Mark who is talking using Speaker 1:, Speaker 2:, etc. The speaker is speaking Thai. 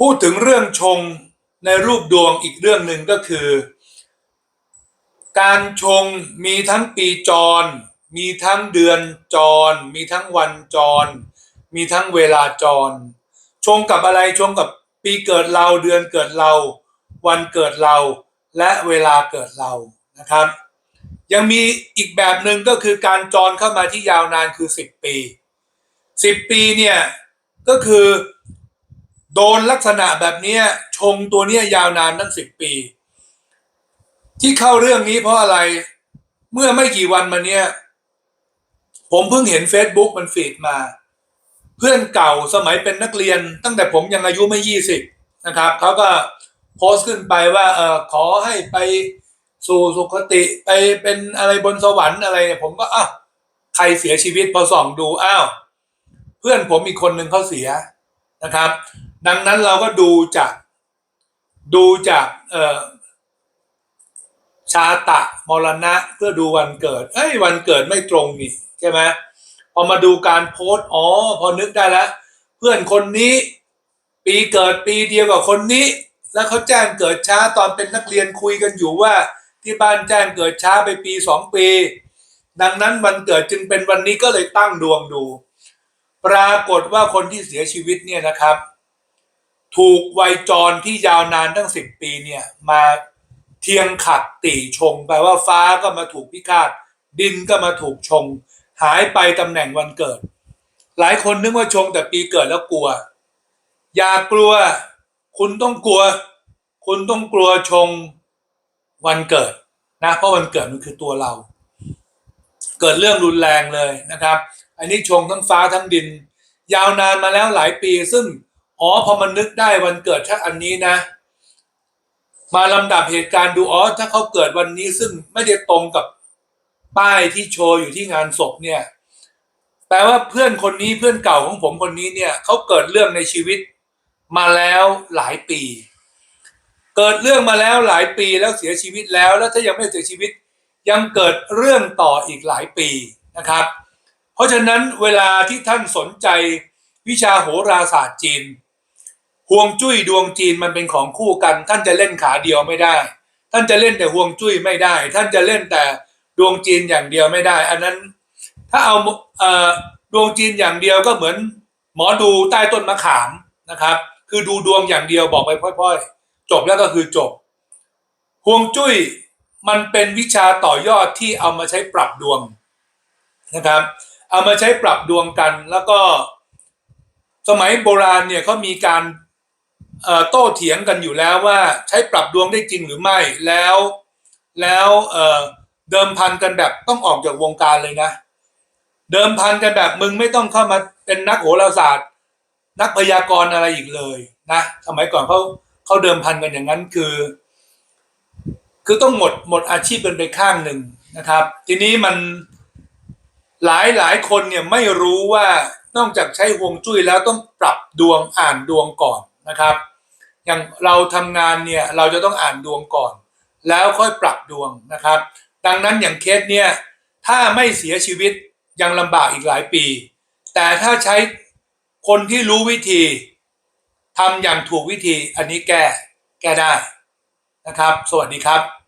Speaker 1: พูดถึงเรื่องชงในรูปดวงอีกเรื่องหนึ่งก็คือ การชงมีทั้งปีจร มีทั้งเดือนจร มีทั้งวันจร มีทั้งเวลาจร ชงกับอะไรชงกับปีเกิดเราเดือนเกิดเรา วันเกิดเราและเวลาเกิดเรานะครับ ยังมีอีกแบบหนึ่งก็คือการจรเข้ามาที่ยาวนานคือ 10 ปี 10 ปีเนี่ยก็คือ โดนลักษณะแบบนี้ชงตัวเนี้ยยาวนานตั้งสิบปี ที่เข้าเรื่องนี้เพราะอะไรเมื่อไม่กี่วันมาเนี้ยผมเพิ่งเห็น Facebook มันฟีดมา เพื่อนเก่าสมัยเป็นนักเรียน ตั้งแต่ผมยังอายุไม่ยี่สิบนะครับเขาก็โพสต์ขึ้นไปว่าเออขอให้ไปสู่สุคติไปเป็นอะไรบนสวรรค์อะไรเนี่ยผมก็อ้าวใครเสียชีวิตพอส่องดูอ้าวเพื่อนผมอีกคนหนึ่งเขาเสียนะครับ ดังนั้นเราก็ดูจากดูจากเชาตะมรณะเพื่อดูวันเกิด เอ้ยวันเกิดไม่ตรงนี่ใช่ไหมพอมาดูการโพสต์อ๋อพอนึกได้แล้ว เพื่อนคนนี้ ปีเกิดปีเดียวกับคนนี้ แล้วเขาแจ้งเกิดช้าตอนเป็นนักเรียนคุยกันอยู่ว่า ที่บ้านแจ้งเกิดช้าไปปีสองปี ดังนั้นวันเกิดจึงเป็นวันนี้ก็เลยตั้งดวงดู ปรากฏว่าคนที่เสียชีวิตเนี่ยนะครับ ถูกวัยจรที่ยาวนานตั้งสิบปีเนี่ยมาเทียงขัดตีชงแปลว่าฟ้าก็มาถูกพิฆาต ดินก็มาถูกชง หายไปตำแหน่งวันเกิด หลายคนนึกว่าชงแต่ปีเกิดแล้วกลัว อย่ากลัว คุณต้องกลัว คุณต้องกลัวชงวันเกิดนะเพราะวันเกิดมันคือตัวเรา เกิดเรื่องรุนแรงเลยนะครับ อันนี้ชงทั้งฟ้าทั้งดิน ยาวนานมาแล้วหลายปีซึ่ง อ๋อพอมันนึกได้วันเกิดชักอันนี้นะ มาลำดับเหตุการณ์ดูอ๋อถ้าเขาเกิดวันนี้ซึ่งไม่ได้ตรงกับป้ายที่โชว์อยู่ที่งานศพเนี่ย แปลว่าเพื่อนคนนี้เพื่อนเก่าของผมคนนี้เนี่ยเขาเกิดเรื่องในชีวิตมาแล้วหลายปี เกิดเรื่องมาแล้วหลายปีแล้วเสียชีวิตแล้ว แล้วถ้ายังไม่เสียชีวิตยังเกิดเรื่องต่ออีกหลายปีนะครับ เพราะฉะนั้นเวลาที่ท่านสนใจวิชาโหราศาสตร์จีน ห่วงจุ้ยดวงจีนมันเป็นของคู่กัน ท่านจะเล่นขาเดียวไม่ได้ ท่านจะเล่นแต่ห่วงจุ้ยไม่ได้ ท่านจะเล่นแต่ดวงจีนอย่างเดียวไม่ได้ อันนั้นถ้าเอาเอ่อดวงจีนอย่างเดียวก็เหมือน หมอดูใต้ต้นมะขามนะครับ คือดูดวงอย่างเดียวบอกไปพ่อยๆ จบแล้วก็คือจบห่วงจุ้ยมันเป็นวิชาต่อยอดที่เอามาใช้ปรับดวงนะครับ เอามาใช้ปรับดวงกันแล้วก็สมัยโบราณเนี่ยเขามีการ โต้เถียงกันอยู่แล้วว่าใช้ปรับดวงได้จริงหรือไม่แล้ว แล้วเอ่อเดิมพันกันแบบต้องออกจากวงการเลยนะ เดิมพันกันแบบมึงไม่ต้องเข้ามาเป็นนักโหราศาสตร์ นักพยากรณ์อะไรอีกเลยนะสมัยก่อนเขาเขาเดิมพันกันอย่างนั้นคือ คือต้องหมดหมดอาชีพเป็นไปข้างหนึ่งนะครับ ทีนี้มันหลายหลายคนเนี่ยไม่รู้ว่านอกจากใช้ฮวงจุ้ยแล้วต้องปรับดวงอ่านดวงก่อนนะครับ อย่างเราทำงานเนี่ยเราจะต้องอ่านดวงก่อน แล้วค่อยปรับดวงนะครับ ดังนั้นอย่างเคสเนี่ยถ้าไม่เสียชีวิตยังลำบากอีกหลายปี แต่ถ้าใช้คนที่รู้วิธีทำอย่างถูกวิธีอันนี้แก้แก้ได้นะครับ สวัสดีครับ